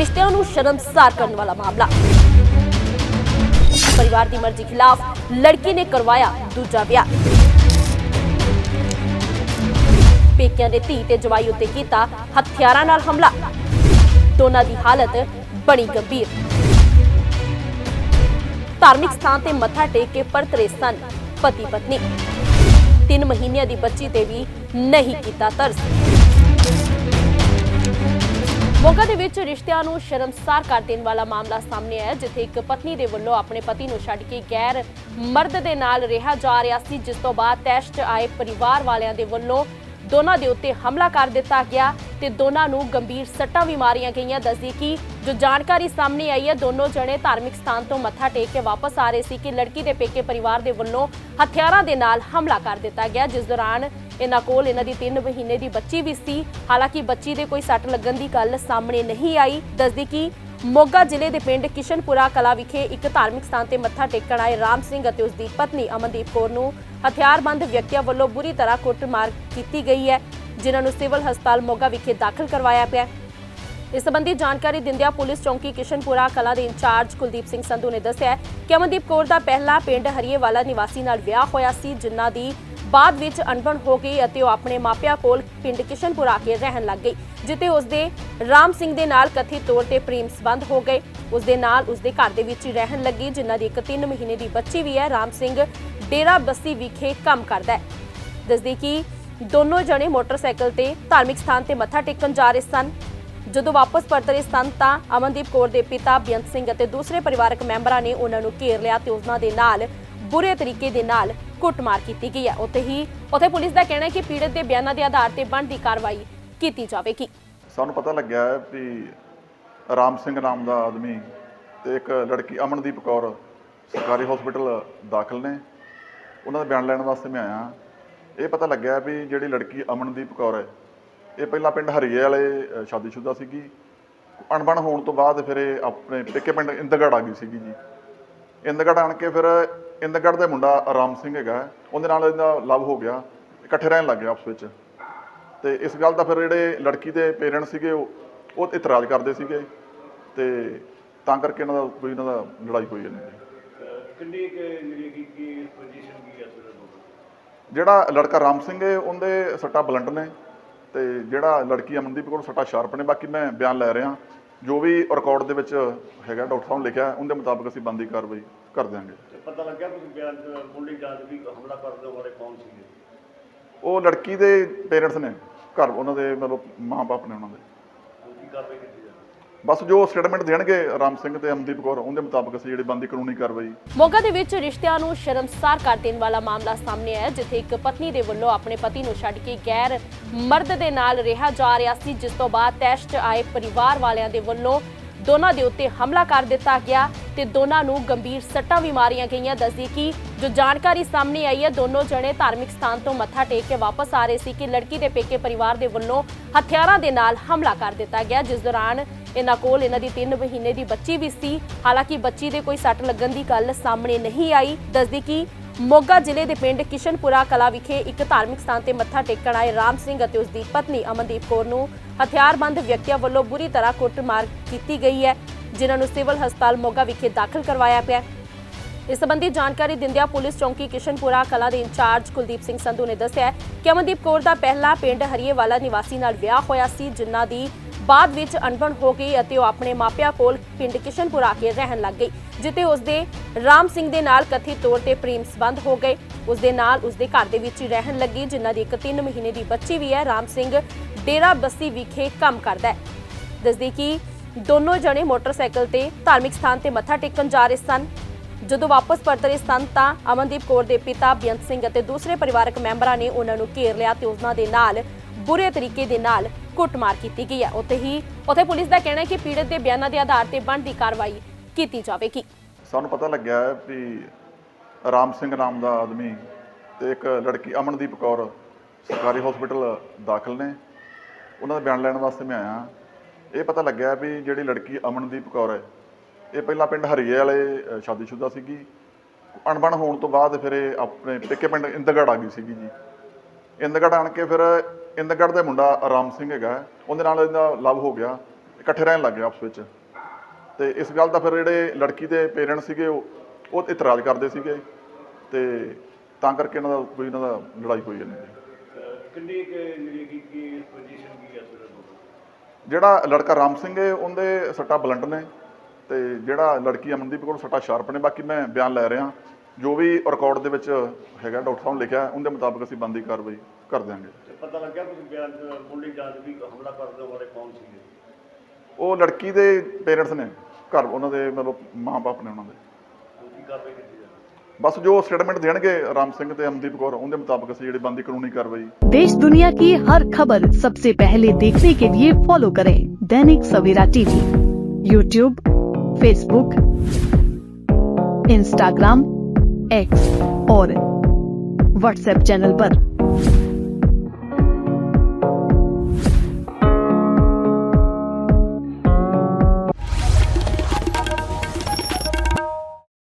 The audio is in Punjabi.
ਰਿਸ਼ਤਿਆਂ ਨੂੰ ਸ਼ਰਮਸਾਰ ਕਰਨ ਵਾਲਾ ਮਾਮਲਾ। ਪਰਿਵਾਰ ਦੀ ਮਰਜ਼ੀ ਖਿਲਾਫ ਲੜਕੀ ਨੇ ਕਰਵਾਇਆ ਦੂਜਾ ਵਿਆਹ। ਪੇਕਿਆਂ ਦੇ ਧੀ ਤੇ ਜਵਾਈ ਉੱਤੇ ਕੀਤਾ ਹਥਿਆਰਾਂ ਨਾਲ ਹਮਲਾ। ਦੋਨਾਂ ਦੀ ਹਾਲਤ ਬੜੀ ਗੰਭੀਰ। ਧਾਰਮਿਕ ਸਥਾਨ ਤੇ ਮੱਥਾ ਟੇਕ ਕੇ ਪਰਤ ਰਹੇ ਸਨ ਪਤੀ ਪਤਨੀ 3 ਮਹੀਨਿਆਂ ਦੀ ਬੱਚੀ ਤੇ ਵੀ ਨਹੀਂ ਕੀਤਾ ਤਰਸ। ਮੋਗਾ ਦੇ ਵਿੱਚ ਰਿਸ਼ਤਿਆਂ ਨੂੰ ਸ਼ਰਮਸਾਰ ਕਰ ਦੇਣ ਵਾਲਾ ਮਾਮਲਾ ਸਾਹਮਣੇ ਆਇਆ, ਜਿੱਥੇ ਇੱਕ ਪਤਨੀ ਦੇ ਵੱਲੋਂ ਆਪਣੇ ਪਤੀ ਨੂੰ ਛੱਡ ਕੇ ਗੈਰ ਮਰਦ ਦੇ ਨਾਲ ਰਿਹਾ ਜਾ ਰਿਹਾ ਸੀ, ਜਿਸ ਤੋਂ ਬਾਅਦ ਤੈਸ਼ 'ਚ ਆਏ ਪਰਿਵਾਰ ਵਾਲਿਆਂ ਦੇ ਵੱਲੋਂ ਦੋਨਾਂ ਦੇ ਉੱਤੇ ਹਮਲਾ ਕਰ ਦਿੱਤਾ ਗਿਆ ਤੇ ਦੋਨਾਂ ਨੂੰ ਗੰਭੀਰ ਸੱਟਾਂ ਵੀ ਮਾਰੀਆਂ ਗਈਆਂ। ਦੱਸਦੀ ਕਿ ਜੋ ਜਾਣਕਾਰੀ ਸਾਹਮਣੇ ਆਈ ਹੈ, ਦੋਨੋਂ ਜਣੇ ਧਾਰਮਿਕ ਸਥਾਨ ਤੋਂ ਮੱਥਾ ਟੇਕ ਕੇ ਵਾਪਸ ਆ ਰਹੇ ਸੀ ਕਿ ਲੜਕੀ ਦੇ ਪੇਕੇ ਪਰਿਵਾਰ ਦੇ ਵੱਲੋਂ ਹਥਿਆਰਾਂ ਦੇ ਨਾਲ ਹਮਲਾ ਕਰ ਦਿੱਤਾ ਗਿਆ। ਜਿਸ ਦੌਰਾਨ ਇਹਨਾਂ ਕੋਲ ਇਹਨਾਂ ਦੀ 3 ਮਹੀਨੇ ਦੀ ਬੱਚੀ ਵੀ ਸੀ। ਹਾਲਾਂਕਿ ਬੱਚੀ ਦੇ ਕੋਈ ਸੱਟ ਲੱਗਣ ਦੀ ਗੱਲ ਸਾਹਮਣੇ ਨਹੀਂ ਆਈ। ਦੱਸਦੀ ਕਿ ਮੋਗਾ ਜ਼ਿਲ੍ਹੇ ਦੇ ਪਿੰਡ ਕਿਸ਼ਨਪੁਰਾ ਕਲਾ ਵਿਖੇ ਇੱਕ ਧਾਰਮਿਕ ਸਥਾਨ ਤੇ ਮੱਥਾ ਟੇਕਣ ਆਏ ਰਾਮ ਸਿੰਘ ਅਤੇ ਉਸ ਦੀ ਪਤਨੀ ਅਮਨਦੀਪ ਕੌਰ ਨੂੰ ਹਥਿਆਰਬੰਦ ਵਿਅਕਤੀਆਂ ਵੱਲੋਂ ਬੁਰੀ ਤਰ੍ਹਾਂ ਕੁੱਟਮਾਰ ਕੀਤੀ ਗਈ ਹੈ, ਜਿਨ੍ਹਾਂ ਨੂੰ ਸਿਵਲ ਹਸਪਤਾਲ ਮੋਗਾ ਵਿਖੇ ਦਾਖਲ ਕਰਵਾਇਆ ਪਿਆ ਇਸ ਸੰਬੰਧੀ ਜਾਣਕਾਰੀ ਦਿੰਦਿਆਂ ਪੁਲਿਸ ਚੌਂਕੀ ਕਿਸ਼ਨਪੁਰਾ ਕਲਾ ਦੇ ਇੰਚਾਰਜ ਕੁਲਦੀਪ ਸਿੰਘ ਸੰਧੂ ਨੇ ਦੱਸਿਆ ਕਿ ਅਮਨਦੀਪ ਕੌਰ ਦਾ ਪਹਿਲਾ ਪਿੰਡ ਹਰੀਏਵਾਲਾ ਨਿਵਾਸੀ ਨਾਲ ਵਿਆਹ ਹੋਇਆ ਸੀ, ਜਿਨ੍ਹਾਂ ਦੀ ਬਾਅਦ ਵਿੱਚ ਅਣਬਣ ਹੋ ਗਈ ਅਤੇ ਉਹ ਆਪਣੇ ਮਾਪਿਆਂ ਕੋਲ ਪਿੰਡ ਕਿਸ਼ਨਪੁਰਾ ਕੇ ਰਹਿਣ ਲੱਗ ਗਈ। ਜਿੱਤੇ ਉਸਦੇ ਰਾਮ ਸਿੰਘ ਦੇ ਨਾਲ ਕਥਿਤ ਤੌਰ ਤੇ ਪ੍ਰੇਮ ਸੰਬੰਧ ਹੋ ਗਏ। ਉਸਦੇ ਨਾਲ ਉਸਦੇ ਘਰ ਦੇ ਵਿੱਚ ਹੀ ਰਹਿਣ ਲੱਗੀ, ਜਿਨ੍ਹਾਂ ਦੀ ਇੱਕ 3 ਮਹੀਨੇ ਦੀ ਬੱਚੀ ਵੀ ਹੈ। ਰਾਮ ਸਿੰਘ ਡੇਰਾ ਬੱਸੀ ਵਿਖੇ ਕੰਮ ਕਰਦਾ ਹੈ। ਦੱਸਦੀ ਕਿ ਦੋਨੋਂ ਜਣੇ ਮੋਟਰਸਾਈਕਲ ਤੇ ਧਾਰਮਿਕ ਸਥਾਨ ਤੇ ਮੱਥਾ ਟੇਕਣ ਜਾ ਰਹੇ ਸਨ। ਜਦੋਂ ਵਾਪਸ ਪਰਤ ਰਹੇ ਸਨ ਤਾਂ ਅਮਨਦੀਪ ਕੌਰ ਦੇ ਪਿਤਾ ਬੇਅੰਤ ਸਿੰਘ ਅਤੇ ਦੂਸਰੇ ਪਰਿਵਾਰਕ ਮੈਂਬਰਾਂ ਨੇ ਉਹਨਾਂ ਨੂੰ ਘੇਰ ਲਿਆ ਤੇ ਉਹਨਾਂ ਦੇ ਨਾਲ ਬੁਰੇ ਤਰੀਕੇ ਦੇ ਨਾਲ ਕੁੱਟਮਾਰ ਕੀਤੀ ਗਈ ਹੈ। ਉੱਥੇ ਹੀ, ਉੱਥੇ ਪੁਲਿਸ ਦਾ ਕਹਿਣਾ ਹੈ ਕਿ ਪੀੜਤ ਦੇ ਬਿਆਨਾਂ ਦੇ ਆਧਾਰ ਤੇ ਬਣਦੀ ਕਾਰਵਾਈ ਕੀਤੀ ਜਾਵੇਗੀ। ਸਾਨੂੰ ਪਤਾ ਲੱਗਿਆ ਹੈ ਵੀ ਰਾਮ ਸਿੰਘ ਨਾਮ ਦਾ ਆਦਮੀ ਤੇ ਇੱਕ ਲੜਕੀ ਅਮਨਦੀਪ ਕੌਰ ਸਰਕਾਰੀ ਹਸਪੀਟਲ ਦਾਖਲ ਨੇ। ਉਹਨਾਂ ਦਾ ਬਿਆਨ ਲੈਣ ਵਾਸਤੇ ਮੈਂ ਆਇਆ। ਇਹ ਪਤਾ ਲੱਗਿਆ ਵੀ ਜਿਹੜੀ ਲੜਕੀ ਅਮਨਦੀਪ ਕੌਰ ਹੈ ਇਹ ਪਹਿਲਾਂ ਪਿੰਡ ਹਰੀਏ ਵਾਲੇ ਅ, ਸ਼ਾਦੀशुदा ਸੀਗੀ। ਅਣਬਣ ਹੋਣ ਤੋਂ ਬਾਅਦ ਫਿਰ ਇਹ ਆਪਣੇ ਪੇਕੇ ਪਿੰਡ ਇੰਦਗੜ ਆ ਗਈ ਸੀਗੀ ਜੀ। ਇੰਦਗੜ ਆਣ ਕੇ ਫਿਰ ਇੰਦਗੜ ਦੇ ਮੁੰਡਾ ਰਾਮ ਸਿੰਘ ਹੈਗਾ। ਉਹਦੇ ਨਾਲ ਇਹਦਾ ਲਵ ਹੋ ਗਿਆ। ਇਕੱਠੇ ਰਹਿਣ ਲੱਗ ਗਏ ਆਪਸ ਵਿੱਚ। ਤੇ ਇਸ ਗੱਲ ਦਾ ਫਿਰ ਜਿਹੜੇ ਲੜਕੀ ਦੇ ਪੇਰੈਂਟਸ ਸੀਗੇ ਉਹ ਉਹ ਇਤਰਾਜ਼ ਕਰਦੇ ਸੀਗੇ ਤੇ ਤਾਂ ਕਰਕੇ ਇਹਨਾਂ ਦਾ ਕੋਈ ਇਹਨਾਂ ਦਾ ਲੜਾਈ ਹੋਈ ਇਹਨਾਂ ਦੀ ਕਿੰਨੀ ਕਿ ਜਿਹੜੀ ਕੀ ਕੀ ਪੋਜੀਸ਼ਨ ਕੀ ਹੈ ਸਰ ਜਿਹੜਾ ਲੜਕਾ ਰਾਮ ਸਿੰਘ ਹੈ ਉਹਦੇ ਸੱਟਾ ਬਲੰਟ ਨੇ ਤੇ ਜਿਹੜਾ ਲੜਕੀ ਅਮਨਦੀਪ ਕੋਲ ਸੱਟਾ ਸ਼ਾਰਪ ਨੇ। ਬਾਕੀ ਮੈਂ ਬਿਆਨ ਲੈ ਰਿਹਾ ਜੋ ਵੀ ਰਿਕਾਰਡ ਦੇ ਵਿੱਚ ਹੈਗਾ ਡਾਕਟਰ ਸਾਹਿਬ ਨੇ ਲਿਖਿਆ ਉਹਦੇ ਮੁਤਾਬਕ ਅਸੀਂ ਬੰਦੀ ਕਾਰਵਾਈ ਕਰ ਦਿਆਂਗੇ। ਪਤਾ ਲੱਗਿਆ ਤੁਸੀਂ ਬਿਆਨ ਮੁੱਢਲੀ ਜਾਂਚ ਵੀ ਹਮਲਾ ਕਰਨ ਦੇ ਬਾਰੇ ਕੌਣ ਸੀਗੇ? ਉਹ ਲੜਕੀ ਦੇ ਪੇਰੈਂਟਸ ਨੇ। ਘਰ ਉਹਨਾਂ ਦੇ ਮਤਲਬ ਮਾਂ-ਬਾਪ ਨੇ ਉਹਨਾਂ ਦੇ। ਹੁਣ ਕੀ ਕਾਰਵਾਈ ਕੀਤੀ ਜਾਵੇ? ਬਸ ਜੋ ਸਟੇਟਮੈਂਟ ਦੇਣਗੇ ਰਾਮ ਸਿੰਘ ਤੇ ਅਮਨਦੀਪ ਕੌਰ ਉਹਦੇ ਮੁਤਾਬਕ ਅਸੀਂ ਜਿਹੜੀ ਬੰਦੀ ਕਾਨੂੰਨੀ ਕਾਰਵਾਈ ਮੋਗਾ ਦੇ ਵਿੱਚ ਰਿਸ਼ਤਿਆਂ ਨੂੰ ਸ਼ਰਮਸਾਰ ਕਰ ਦੇਣ ਵਾਲਾ ਮਾਮਲਾ ਸਾਹਮਣੇ ਆਇਆ ਜਿੱਥੇ ਇੱਕ ਪਤਨੀ ਦੇ ਵੱਲੋਂ ਆਪਣੇ ਪਤੀ ਨੂੰ ਛੱਡ ਕੇ ਗੈਰ ਮਰਦ ਦੇ ਨਾਲ ਰਿਹਾ ਜਾ ਰਿਹਾ ਸੀ ਜਿਸ ਤੋਂ ਬਾਅਦ ਤੈਸ਼ 'ਚ ਆਏ ਪਰਿਵਾਰ ਵਾਲਿਆਂ ਦੇ ਵੱਲੋਂ ਦੋਨਾਂ ਦੇ ਉੱਤੇ ਹਮਲਾ ਕਰ ਦਿੱਤਾ ਗਿਆ ਤੇ ਦੋਨਾਂ ਨੂੰ ਗੰਭੀਰ ਸੱਟਾਂ ਵੀ ਮਾਰੀਆਂ ਗਈਆਂ। ਦੱਸਦੀ ਕਿ ਜੋ ਜਾਣਕਾਰੀ ਸਾਹਮਣੇ ਆਈ ਹੈ, ਦੋਨੋਂ ਜਣੇ ਧਾਰਮਿਕ ਸਥਾਨ ਤੋਂ ਮੱਥਾ ਟੇਕ ਕੇ ਵਾਪਸ ਆ ਰਹੇ ਸੀ ਕਿ ਲੜਕੀ ਦੇ ਪੇਕੇ ਪਰਿਵਾਰ ਦੇ ਵੱਲੋਂ ਹਥਿਆਰਾਂ ਦੇ ਨਾਲ ਹਮਲਾ ਕਰ ਦਿੱਤਾ ਗਿਆ, ਜਿਸ ਦੌਰਾਨ ਇਹਨਾਂ ਕੋਲ ਇਹਨਾਂ ਦੀ 3 ਮਹੀਨੇ ਦੀ ਬੱਚੀ ਵੀ ਸੀ। ਹਾਲਾਂਕਿ ਬੱਚੀ ਦੇ ਕੋਈ ਸੱਟ ਲੱਗਣ ਦੀ ਗੱਲ ਸਾਹਮਣੇ ਨਹੀਂ ਆਈ। ਦੱਸਦੀ ਕਿ ਮੋਗਾ ਜ਼ਿਲ੍ਹੇ ਦੇ ਪਿੰਡ ਕਿਸ਼ਨਪੁਰਾ ਕਲਾ ਵਿਖੇ ਇੱਕ ਧਾਰਮਿਕ ਸਥਾਨ ਤੇ ਮੱਥਾ ਟੇਕਣ ਆਏ ਰਾਮ ਸਿੰਘ ਅਤੇ ਉਸ ਦੀ ਪਤਨੀ ਅਮਨਦੀਪ ਕੌਰ ਨੂੰ ਹਥਿਆਰਬੰਦ ਵਿਅਕਤੀਆਂ ਵੱਲੋਂ ਬੁਰੀ ਤਰ੍ਹਾਂ ਕੁੱਟਮਾਰ ਕੀਤੀ ਗਈ ਹੈ, ਜਿਨ੍ਹਾਂ ਨੂੰ ਸਿਵਲ ਹਸਪਤਾਲ ਮੋਗਾ ਵਿਖੇ ਦਾਖਲ ਕਰਵਾਇਆ ਪਿਆ ਇਸ ਸੰਬੰਧੀ ਜਾਣਕਾਰੀ ਦਿੰਦਿਆਂ ਪੁਲਿਸ ਚੌਂਕੀ ਕਿਸ਼ਨਪੁਰਾ ਕਲਾ ਦੇ ਇੰਚਾਰਜ ਕੁਲਦੀਪ ਸਿੰਘ ਸੰਧੂ ਨੇ ਦੱਸਿਆ ਕਿ ਅਮਨਦੀਪ ਕੌਰ ਦਾ ਪਹਿਲਾ ਪਿੰਡ ਹਰੀਏਵਾਲਾ ਨਿਵਾਸੀ ਨਾਲ ਵਿਆਹ ਹੋਇਆ ਸੀ, ਜਿਨ੍ਹਾਂ ਦੀ ਬਾਅਦ ਵਿੱਚ ਅਣਬਣ ਹੋ ਗਈ ਅਤੇ ਉਹ ਆਪਣੇ ਮਾਪਿਆਂ ਕੋਲ ਪਿੰਡ ਕਿਸ਼ਨਪੁਰਾ ਆ ਕੇ ਰਹਿਣ ਲੱਗ ਗਈ ਜਿੱਤੇ ਉਸਦੇ ਰਾਮ ਸਿੰਘ ਦੇ ਨਾਲ ਕਥਿਤ ਤੌਰ ਤੇ ਪ੍ਰੇਮ ਸੰਬੰਧ ਹੋ ਗਏ। ਉਸਦੇ ਨਾਲ ਉਸਦੇ ਘਰ ਦੇ ਵਿੱਚ ਹੀ ਰਹਿਣ ਲੱਗੀ, ਜਿਨ੍ਹਾਂ ਦੀ ਇੱਕ 3 ਮਹੀਨੇ ਦੀ ਬੱਚੀ ਵੀ ਹੈ। ਰਾਮ ਸਿੰਘ ਡੇਰਾ ਬੱਸੀ ਵਿਖੇ ਕੰਮ ਕਰਦਾ ਹੈ। ਦੱਸਦੀ ਕਿ ਦੋਨੋਂ ਜਣੇ ਮੋਟਰਸਾਈਕਲ ਤੇ ਧਾਰਮਿਕ ਸਥਾਨ ਤੇ ਮੱਥਾ ਟੇਕਣ ਜਾ ਰਹੇ ਸਨ। ਜਦੋਂ ਵਾਪਸ ਪਰਤ ਰਹੇ ਸਨ ਤਾਂ ਅਮਨਦੀਪ ਕੌਰ ਦੇ ਪਿਤਾ ਬੇਅੰਤ ਸਿੰਘ ਅਤੇ ਦੂਸਰੇ ਪਰਿਵਾਰਕ ਮੈਂਬਰਾਂ ਨੇ ਉਹਨਾਂ ਨੂੰ ਘੇਰ ਲਿਆ ਤੇ ਉਹਨਾਂ ਦੇ ਨਾਲ ਬੁਰੇ ਤਰੀਕੇ ਦੇ ਨਾਲ ਕੁੱਟਮਾਰ ਕੀਤੀ ਗਈ ਹੈ। ਉੱਥੇ ਹੀ ਉੱਥੇ ਪੁਲਿਸ ਦਾ ਕਹਿਣਾ ਹੈ ਕਿ ਪੀੜਤ ਦੇ ਬਿਆਨਾਂ ਦੇ ਆਧਾਰ ਤੇ ਬਣਦੀ ਕਾਰਵਾਈ ਕੀਤੀ ਜਾਵੇਗੀ। ਸਾਨੂੰ ਪਤਾ ਲੱਗਿਆ ਵੀ ਰਾਮ ਸਿੰਘ ਨਾਮ ਦਾ ਆਦਮੀ ਤੇ ਇੱਕ ਲੜਕੀ ਅਮਨਦੀਪ ਕੌਰ ਸਰਕਾਰੀ ਹਸਪੀਟਲ ਦਾਖਲ ਨੇ। ਉਹਨਾਂ ਦਾ ਬਿਆਨ ਲੈਣ ਵਾਸਤੇ ਮੈਂ ਆਇਆ। ਇਹ ਪਤਾ ਲੱਗਿਆ ਵੀ ਜਿਹੜੀ ਲੜਕੀ ਅਮਨਦੀਪ ਕੌਰ ਹੈ ਇਹ ਪਹਿਲਾਂ ਪਿੰਡ ਹਰੀਏ ਵਾਲੇ ਅ, ਸ਼ਾਦੀशुदा ਸੀਗੀ। ਅਣਬਣ ਹੋਣ ਤੋਂ ਬਾਅਦ ਫਿਰ ਇਹ ਆਪਣੇ ਪੇਕੇ ਪਿੰਡ ਇੰਦਗੜ ਆ ਗਈ ਸੀਗੀ ਜੀ। ਇੰਦਗੜ ਆਣ ਕੇ ਫਿਰ ਇੰਦਗੜ ਦਾ ਮੁੰਡਾ ਰਾਮ ਸਿੰਘ ਹੈਗਾ ਉਹਦੇ ਨਾਲ ਇਹਦਾ ਲਵ ਹੋ ਗਿਆ ਇਕੱਠੇ ਰਹਿਣ ਲੱਗ ਗਏ ਆਪਸ ਵਿੱਚ। ਤੇ ਇਸ ਗੱਲ ਦਾ ਫਿਰ ਜਿਹੜੇ ਲੜਕੀ ਦੇ ਪੇਰੈਂਟਸ ਸੀਗੇ ਉਹ ਇਤਰਾਜ਼ ਕਰਦੇ ਸੀਗੇ। ਤੇ ਤਾਂ ਕਰਕੇ ਇਹਨਾਂ ਦਾ ਕੋਈ ਇਹਨਾਂ ਦਾ ਲੜਾਈ ਹੋਈ ਇਹਨਾਂ ਦੀ ਕਿੰਨੀ ਕੁ ਜਿਹੜੀ ਕੀ ਕੀ ਪੋਜੀਸ਼ਨ ਕੀ ਹੈ ਤੁਹਾਡੇ ਜਿਹੜਾ ਲੜਕਾ ਰਾਮ ਸਿੰਘ ਹੈ ਉਹਦੇ ਸੱਟਾ ਬਲੰਟ ਨੇ ਤੇ ਜਿਹੜਾ ਲੜਕੀ ਅਮਨਦੀਪ ਕੋਲ ਸੱਟਾ ਸ਼ਾਰਪ ਨੇ। ਬਾਕੀ ਮੈਂ ਬਿਆਨ ਲੈ ਰਿਹਾ। ਜੋ ਵੀ ਰਿਕਾਰਡ ਦੇ ਵਿੱਚ ਹੈਗਾ ਡਾਕਟਰ ਸਾਹਿਬ ਨੇ ਲਿਖਿਆ ਉਹਦੇ ਮੁਤਾਬਕ ਅਸੀਂ ਬੰਦੀ ਕਾਰਵਾਈ ਕਰ ਦਿਆਂਗੇ। ਪਤਾ ਲੱਗਿਆ ਤੁਸੀਂ ਬਿਆਨ ਮੁੱਢਲੀ ਜਾਂਚ ਵੀ ਹਮਲਾ ਕਰਨ ਵਾਲੇ ਕੌਣ ਸੀਗੇ ਉਹ ਲੜਕੀ ਦੇ ਪੇਰੈਂਟਸ ਨੇ। ਘਰ ਉਹਨਾਂ ਦੇ ਮਤਲਬ ਮਾਂ-ਬਾਪ ਨੇ ਉਹਨਾਂ ਦੇ। ਕਾਰਵਾਈ ਕੀਤੀ? ਬਸ ਜੋ ਸਟੇਟਮੈਂਟ ਦੇਣਗੇ ਰਾਮ ਸਿੰਘ ਤੇ ਅਮਨਦੀਪ ਕੌਰ ਉਹਦੇ ਮੁਤਾਬਕ ਅਸੀਂ ਜਿਹੜੀ ਬੰਦੀ ਕਾਨੂੰਨੀ ਕਾਰਵਾਈ देश दुनिया की हर खबर सबसे पहले देखने के लिए फॉलो करें Dainik Savera TV YouTube Facebook Instagram X और व्हाट्सएप चैनल पर।